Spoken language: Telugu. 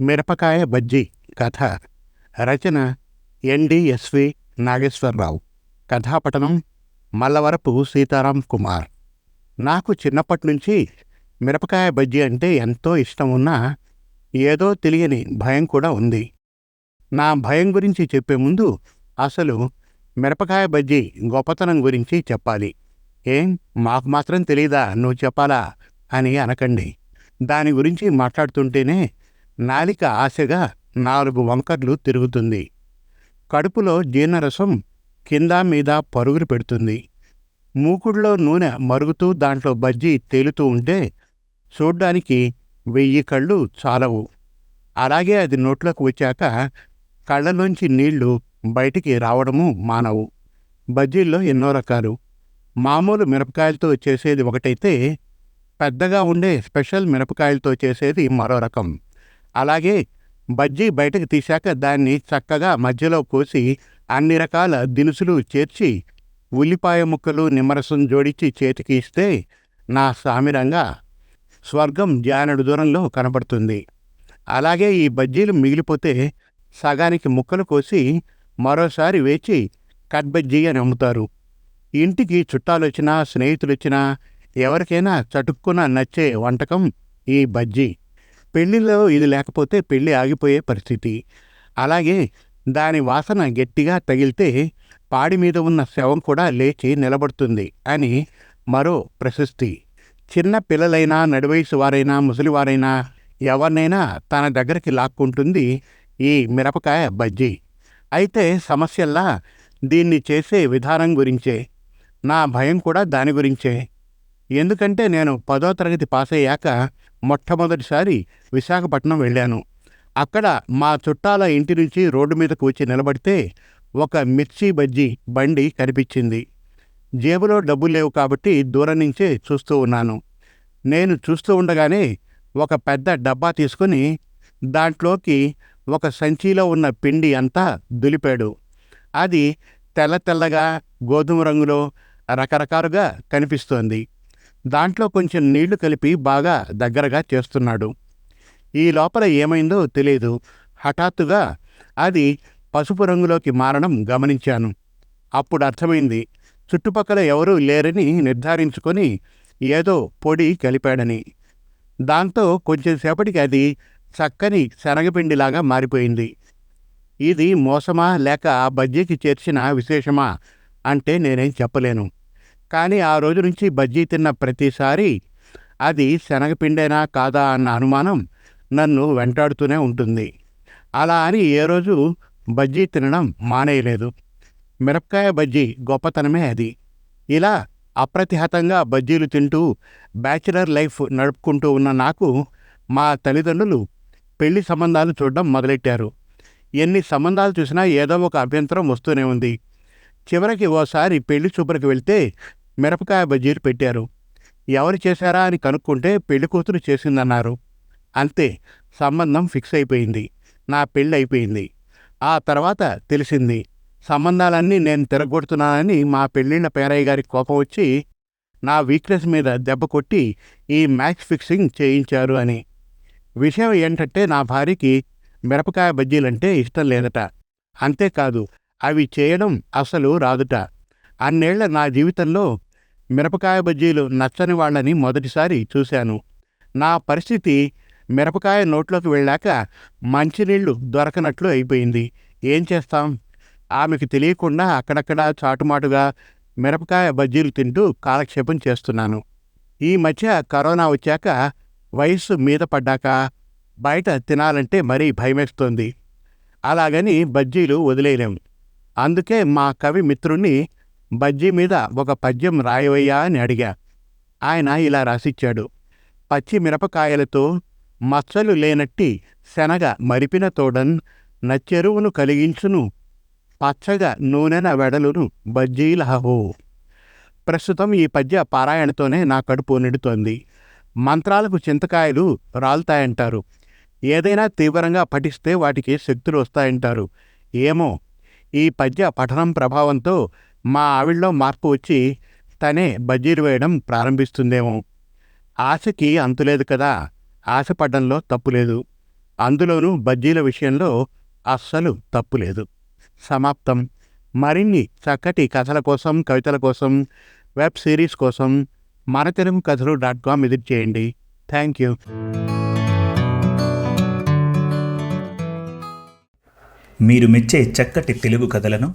మిరపకాయ బజ్జీ కథ. రచన ఎన్డిఎస్వి నాగేశ్వరరావు. కథాపటనం మల్లవరపు సీతారాం కుమార్. నాకు చిన్నప్పటి నుంచి మిరపకాయ బజ్జీ అంటే ఎంతో ఇష్టం ఉన్నా ఏదో తెలియని భయం కూడా ఉంది. నా భయం గురించి చెప్పే ముందు అసలు మిరపకాయ బజ్జీ గొప్పతనం గురించి చెప్పాలి. ఏం? మాకు మాత్రం తెలీదా? నువ్వు చెప్పాలా? అని అనకండి. దాని గురించి మాట్లాడుతుంటేనే నాలిక ఆశగా నాలుగు వంకర్లు తిరుగుతుంది. కడుపులో జీర్ణరసం కింద మీద పరుగులు పెడుతుంది. మూకుడులో నూనె మరుగుతూ దాంట్లో బజ్జీ తేలుతూ ఉంటే చూడ్డానికి వెయ్యి కళ్ళు చాలవు. అలాగే అది నోట్లోకి వచ్చాక కళ్ళలోంచి నీళ్ళు బయటికి రావడము మానవు. బజ్జీల్లో ఎన్నో రకాలు. మామూలు మిరపకాయలతో చేసేది ఒకటైతే పెద్దగా ఉండే స్పెషల్ మిరపకాయలతో చేసేది మరో రకం. అలాగే బజ్జీ బయటకు తీశాక దాన్ని చక్కగా మధ్యలో కోసి అన్ని రకాల దినుసులు చేర్చి ఉల్లిపాయ ముక్కలు నిమ్మరసం జోడించి చేతికి ఇస్తే నా సామిరంగా స్వర్గం జానడు దూరంలో కనపడుతుంది అలాగే ఈ బజ్జీలు మిగిలిపోతే సగానికి ముక్కలు కోసి మరోసారి వేచి కట్ బజ్జీ అని అమ్ముతారు. ఇంటికి చుట్టాలు వచ్చినా స్నేహితులు వచ్చినా ఎవరికైనా చటుక్కున నచ్చే వంటకం ఈ బజ్జీ. పెళ్ళిలో ఇది లేకపోతే పెళ్ళి ఆగిపోయే పరిస్థితి. అలాగే దాని వాసన గట్టిగా తగిలితే పాడి మీద ఉన్న శవం కూడా లేచి నిలబడుతుంది అని మరో ప్రశస్తి. చిన్న పిల్లలైనా నడివయసు వారైనా ముసలివారైనా ఎవరినైనా తన దగ్గరికి లాక్కుంటుంది ఈ మిరపకాయ బజ్జీ. అయితే సమస్యల్లా దీన్ని చేసే విధానం గురించే. నా భయం కూడా దాని గురించే. ఎందుకంటే నేను పదో తరగతి పాస్ అయ్యాక మొట్టమొదటిసారి విశాఖపట్నం వెళ్ళాను. అక్కడ మా చుట్టాల ఇంటి నుంచి రోడ్డు మీదకు వచ్చి నిలబడితే ఒక మిర్చి బజ్జీ బండి కనిపించింది. జేబులో డబ్బులు లేవు కాబట్టి దూరం నుంచే చూస్తూ ఉన్నాను. నేను చూస్తూ ఉండగానే ఒక పెద్ద డబ్బా తీసుకుని దాంట్లోకి ఒక సంచిలో ఉన్న పిండి అంతా దులిపాడు. అది తెల్ల తెల్లగా గోధుమ రంగులో రకరకాలుగా కనిపిస్తోంది. దాంట్లో కొంచెం నీళ్ళు కలిపి బాగా దగ్గరగా చేస్తున్నాడు. ఈ లోపల ఏమైందో తెలియదు హఠాత్తుగా అది పసుపు రంగులోకి మారడం గమనించాను. అప్పుడు అర్థమైంది చుట్టుపక్కల ఎవరూ లేరని నిర్ధారించుకొని ఏదో పొడి కలిపాడని. దాంతో కొంచెం సేపటికి అది చక్కని శనగపిండిలాగా మారిపోయింది. ఇది మోసమా లేక ఆ బజ్జీకి చేర్చిన విశేషమా అంటే నేనేం చెప్పలేను. కానీ ఆ రోజు నుంచి బజ్జీ తిన్న ప్రతిసారి అది శనగపిండేనా కాదా అన్న అనుమానం నన్ను వెంటాడుతూనే ఉంటుంది. అలా అని ఏ రోజు బజ్జీ తినడం మానేయలేదు. మిరపకాయ బజ్జీ గొప్పతనమే అది. ఇలా అప్రతిహతంగా బజ్జీలు తింటూ బ్యాచిలర్ లైఫ్ నడుపుకుంటూ ఉన్న నాకు మా తల్లిదండ్రులు పెళ్ళి సంబంధాలు చూడడం మొదలెట్టారు. ఎన్ని సంబంధాలు చూసినా ఏదో ఒక అభ్యంతరం వస్తూనే ఉంది. చివరికి ఓసారి పెళ్ళి చూపులకు వెళ్తే మిరపకాయ బజ్జీలు పెట్టారు. ఎవరు చేశారా అని కనుక్కుంటే పెళ్ళి కూతురు చేసిందన్నారు. అంతే సంబంధం ఫిక్స్ అయిపోయింది. నా పెళ్ళి అయిపోయింది. ఆ తర్వాత తెలిసింది సంబంధాలన్నీ నేను తిరగొడుతున్నానని మా పెళ్ళిళ్ళ పేరయ్య గారి కోపం వచ్చి నా వీక్నెస్ మీద దెబ్బ కొట్టి ఈ మ్యాచ్ ఫిక్సింగ్ చేయించారు అని. విషయం ఏంటంటే నా భార్యకి మిరపకాయ బజ్జీలంటే ఇష్టం లేదట. అంతేకాదు అవి చేయడం అసలు రాదుట. అన్నేళ్ళ నా జీవితంలో మిరపకాయ బజ్జీలు నచ్చని వాళ్ళని మొదటిసారి చూశాను. నా పరిస్థితి మిరపకాయ నోట్లోకి వెళ్ళాక మంచినీళ్ళు దొరకనట్లు అయిపోయింది. ఏం చేస్తాం? ఆమెకు తెలియకుండా అక్కడక్కడ చాటుమాటుగా మిరపకాయ బజ్జీలు తింటూ కాలక్షేపం చేస్తున్నాను. ఈ మధ్య కరోనా వచ్చాక వయస్సు మీద పడ్డాక బయట తినాలంటే మరీ భయమేస్తోంది. అలాగని బజ్జీలు వదిలేయలేం. అందుకే మా కవి మిత్రుణ్ణి బజ్జీ మీద ఒక పద్యం రాయవయ్యా అని అడిగా. ఆయన ఇలా రాసిచ్చాడు. పచ్చి మిరపకాయలతో మచ్చలు లేనట్టి శనగ మరిపిన తోడన్ నచ్చెరువును కలిగించును. పచ్చగా నూనెన వెడలును బజ్జీలహో ప్రస్తుతం ఈ పద్య పారాయణతోనే నా కడుపు నిడుతోంది. మంత్రాలకు చింతకాయలు రాలుతాయంటారు. ఏదైనా తీవ్రంగా పఠిస్తే వాటికి శక్తులు వస్తాయంటారు. ఏమో ఈ పద్య పఠనం ప్రభావంతో మా ఆవిడలో మార్పు వచ్చి తనే బజ్జీలు వేయడం ప్రారంభిస్తుందేమో. ఆశకి అంతులేదు కదా ఆశపడ్డంలో తప్పులేదు. అందులోనూ బజ్జీల విషయంలో అస్సలు తప్పు లేదు సమాప్తం. మరిన్ని చక్కటి కథల కోసం కవితల కోసం వెబ్ సిరీస్ కోసం మన తెలుగు కథలు డాట్ కామ్ విజిట్ చేయండి. Thank you. మీరు మెచ్చే చక్కటి తెలుగు కథలను